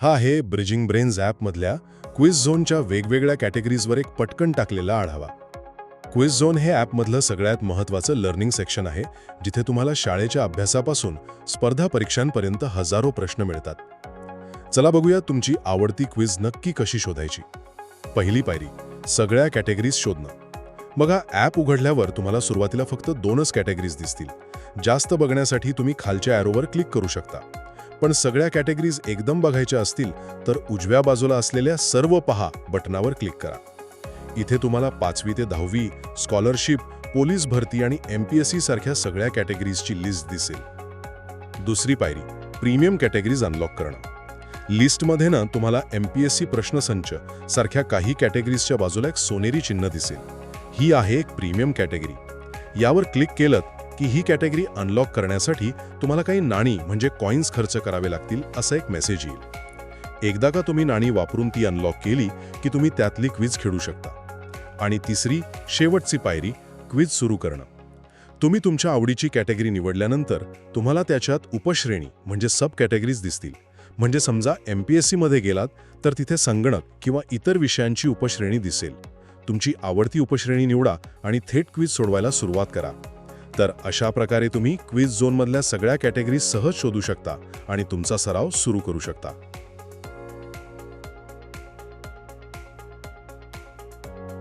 हा आहे bridging brains ॲपमधल्या क्विज झोनच्या वेगवेगळ्या कॅटेगरीजवर एक पटकन टाकलेला आढावा. क्विज झोन हे ॲपमधलं सगळ्यात महत्त्वाचं लर्निंग सेक्शन आहे जिथे तुम्हाला शाळेच्या अभ्यासापासून स्पर्धा परीक्षांपर्यंत हजारो प्रश्न मिळतात. चला बघूया तुमची आवडती क्विज नक्की कशी शोधायची. पहिली पायरी सगळ्या कॅटेगरीज शोधणं. बघा ॲप उघडल्यावर तुम्हाला सुरुवातीला फक्त दोनच कॅटेगरीज दिसतील. जास्त बघण्यासाठी तुम्ही खालच्या ॲरोवर क्लिक करू शकता. पण सगळ्या कॅटेगरीज एकदम बघायच्या असतील तर उजव्या बाजूला असलेल्या सर्व पहा बटनावर क्लिक करा. इथे तुम्हाला पाचवी ते दहावी स्कॉलरशिप पोलीस भरती आणि एम पी एस सी सारख्या सगळ्या कॅटेगरीजची लिस्ट दिसेल. दुसरी पायरी प्रीमियम कॅटेगरीज अनलॉक करणं. लिस्टमध्ये ना तुम्हाला एम पी एस सी प्रश्नसंच सारख्या काही कॅटेगरीजच्या बाजूला एक सोनेरी चिन्ह दिसेल. ही आहे एक प्रीमियम कॅटेगरी. यावर क्लिक केलं की ही कॅटेगरी अनलॉक करण्यासाठी तुम्हाला काही नाणी म्हणजे कॉईन्स खर्च करावे लागतील असा एक मेसेज येईल. एकदा का तुम्ही नाणी वापरून ती अनलॉक केली की तुम्ही त्यातली क्विज खेळू शकता. आणि तिसरी शेवटची पायरी क्विज सुरू करणं. तुम्ही तुमच्या आवडीची कॅटेगरी निवडल्यानंतर तुम्हाला त्याच्यात उपश्रेणी म्हणजे सब कॅटेगरीज दिसतील. म्हणजे समजा एम पी एस सीमध्ये गेलात तर तिथे संगणक किंवा इतर विषयांची उपश्रेणी दिसेल. तुमची आवडती उपश्रेणी निवडा आणि थेट क्विज सोडवायला सुरुवात करा. तर अशा प्रकारे तुम्ही क्विज झोनमधल्या सगळ्या कॅटेगरीज सहज शोधू शकता आणि तुमचा सराव सुरू करू शकता.